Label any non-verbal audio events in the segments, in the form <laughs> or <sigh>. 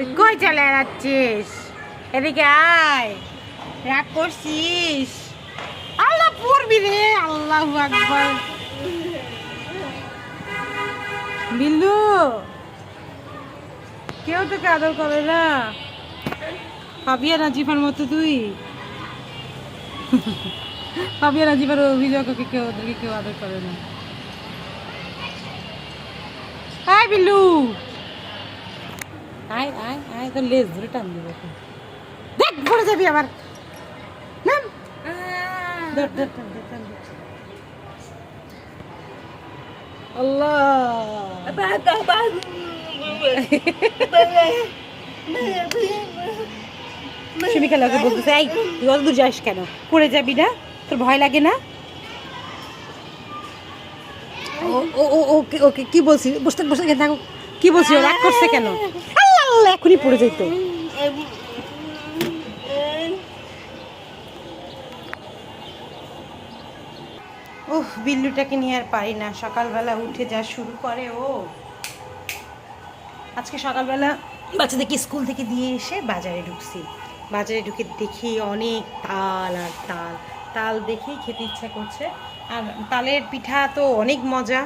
তুই কই চলে যাচ্ছিস? এদিকে আয়। রাগ করছিস? আল্লাহ পড়বি রে, আল্লাহ আকবর। বিল্লু, কেউ তোকে আদর করে না? পাবিয়া রাজিফার মতো তুই। পাবিয়া রাজিফার অভিযোগ ওকে কেউ ওদেরকে কেউ আদর করে না। আয় বিল্লু। আয় আয় আয় তোর লেজ ধরে টান দিব দেখ পড়ে যাবি আবার। নাম। ধর, ধর, ধর, ধর, টান দে। আল্লাহ। সুমি খেলাকে বলতেছে এই তুই অত দূর যাস কেন? পড়ে যাবি না? তোর ভয় লাগে না? ও ও ও ওকে ওকে কি বলছিস বসতে বসতে কেন থাকো। কি বলছিস রাগ করছে কেন? আল্লাহ, এখনই পড়ে যেত। বিল্লুটাকে নিয়ে আর পারি না। সকালবেলা উঠে যা শুরু করে ও। আজকে সকালবেলা বাচ্চাদেরকে স্কুল থেকে দিয়ে এসে বাজারে ঢুকছি। বাজারে ঢুকে দেখি অনেক তাল আর তাল। তাল দেখেই খেতে ইচ্ছা করছে। আর তালের পিঠা তো অনেক মজা।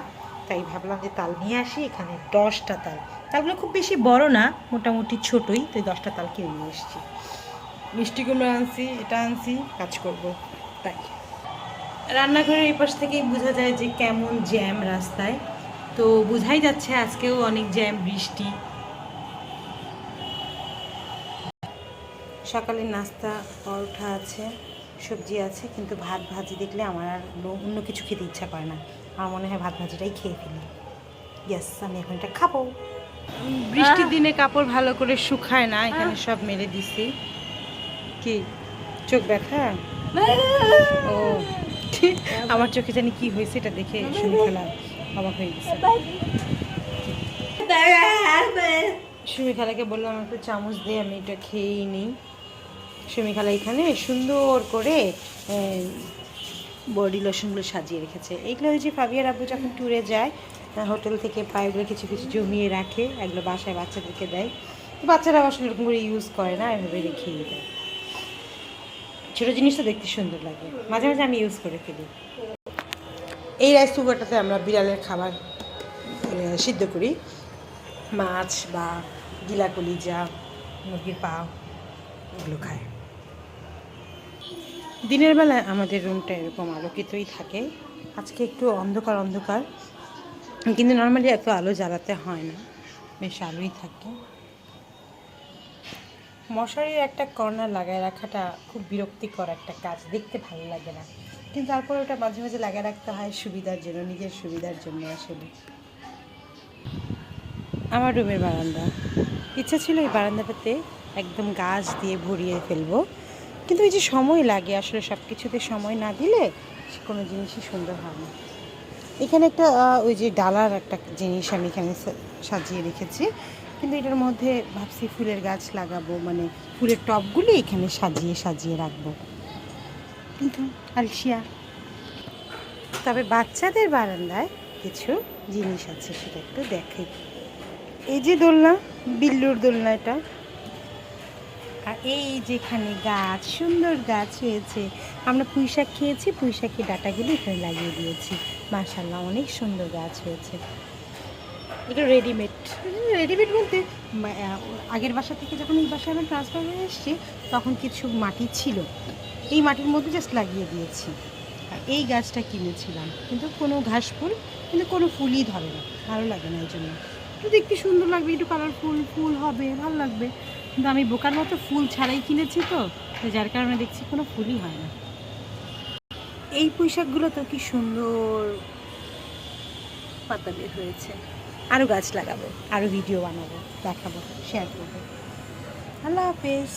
তাই ভাবলাম যে তাল নিয়ে আসি, এখানে দশটা তাল। তালগুলো খুব বেশি বড় না, মোটামুটি ছোটই, তো দশটা তাল কিনে নিয়ে এসেছি। মিষ্টি কুমড়ো আনছি, এটা আনছি, কাজ করব, তাই। রান্নাঘরের এই পাশ থেকেই বোঝা যায় যে কেমন জ্যাম রাস্তায়। তো বোঝাই যাচ্ছে আজকেও অনেক জ্যাম, বৃষ্টি। সকালের নাস্তা, পরোটা আছে, সবজি আছে, কিন্তু ভাত ভাজি দেখলে আমার আর অন্য কিছু খেতে ইচ্ছা করে না। আমার মনে হয় ভাত ভাজিটাই খেয়ে ফেলি। ইয়াস আমি এখন এটা খাব। বৃষ্টির দিনে কাপড় ভালো করে শুকায় না এখানে সব মেরে দিছি। কি? চোখ ব্যথা? ও। <laughs> আমার চোখে জানি কি হয়েছে এটা দেখে শুনে ফেলাম অবাক হয়ে গেছে। সুমি খালাকে বললাম একটু চামচ দিয়ে আমি এটা খেয়েই নিই। সুমি খালা এখানে সুন্দর করে বডি লোশনগুলো সাজিয়ে রেখেছে। এইগুলো ওই যে ফাবিয়ার আব্বু যখন ট্যুরে যায় হোটেল থেকে পায় ওগুলো কিছু কিছু জমিয়ে রাখে, এগুলো বাসায় বাচ্চাদেরকে দেয়। বাচ্চারা আসলে এরকম করে ইউজ করে না, এভাবে রেখেই দেয় ছোটো জিনিসটা দেখতে সুন্দর লাগে। মাঝে মাঝে আমি ইউজ করে ফেলি। এই রাইস কুকারটাতে আমরা বিড়ালের খাবার সিদ্ধ করি। মাছ বা গিলা কলিজা, মুরগির পা এগুলো খায় দিনের বেলায় আমাদের রুমটা এরকম আলোকিতই থাকে। আজকে একটু অন্ধকার অন্ধকার। কিন্তু নর্মালি এত আলো জ্বালাতে হয় না। বেশ আলোই থাকে। মশারির একটা কর্নার লাগায় রাখাটা খুব বিরক্তিকর একটা কাজ, দেখতে ভালো লাগে না। কিন্তু তারপরে ওটা মাঝে মাঝে লাগায় রাখতে হয় সুবিধার জন্য, নিজের সুবিধার জন্য আসলে। আমার রুমের বারান্দা। ইচ্ছা ছিল এই বারান্দাটাতে একদম গাছ দিয়ে ভরিয়ে ফেলব। কিন্তু এই যে সময় লাগে, আসলে সব কিছুতে সময় না দিলে কোনো জিনিসই সুন্দর হয় না। এখানে একটা ওই যে ডালার একটা জিনিস আমি এখানে সাজিয়ে রেখেছি। কিন্তু এটার মধ্যে ভাবছি ফুলের গাছ লাগাবো মানে ফুলের টবগুলি এখানে সাজিয়ে সাজিয়ে রাখব। কিন্তু আলসিয়া। তবে বাচ্চাদের বারান্দায় কিছু জিনিস আছে, সেটা একটু দেখে। এই যে দোলনা, বিল্লুর দোলনা এটা। আর এই যেখানে গাছ, সুন্দর গাছ হয়েছে আমরা পুঁই শাক খেয়েছি পুঁই শাকের ডাটাগুলো এখানে লাগিয়ে দিয়েছি। মাশাল্লাহ অনেক সুন্দর গাছ হয়েছে। এটা রেডিমেড রেডিমেড বলতে আগের বাসা থেকে যখন এই বাসায় আমি ট্রান্সফার হয়ে এসেছি, তখন কিছু মাটি ছিল। এই মাটির মধ্যে জাস্ট লাগিয়ে দিয়েছি। এই গাছটা কিনেছিলাম। কিন্তু কোনো ঘাস ফুল, কিন্তু কোনো ফুলই ধরে না। ভালো লাগে না এই জন্য। একটু দেখতে সুন্দর লাগবে, একটু কালারফুল ফুল হবে, ভালো লাগবে। কিন্তু আমি বোকার মতো ফুল ছাড়াই কিনেছি তো যার কারণে দেখছি কোনো ফুলই হয় না। এই পোশাকগুলো তো কি সুন্দর পাতা বের হয়েছে। আরও গাছ লাগাবো আরও ভিডিও বানাবো, দেখাবো শেয়ার করব। আল্লাহ হাফেজ।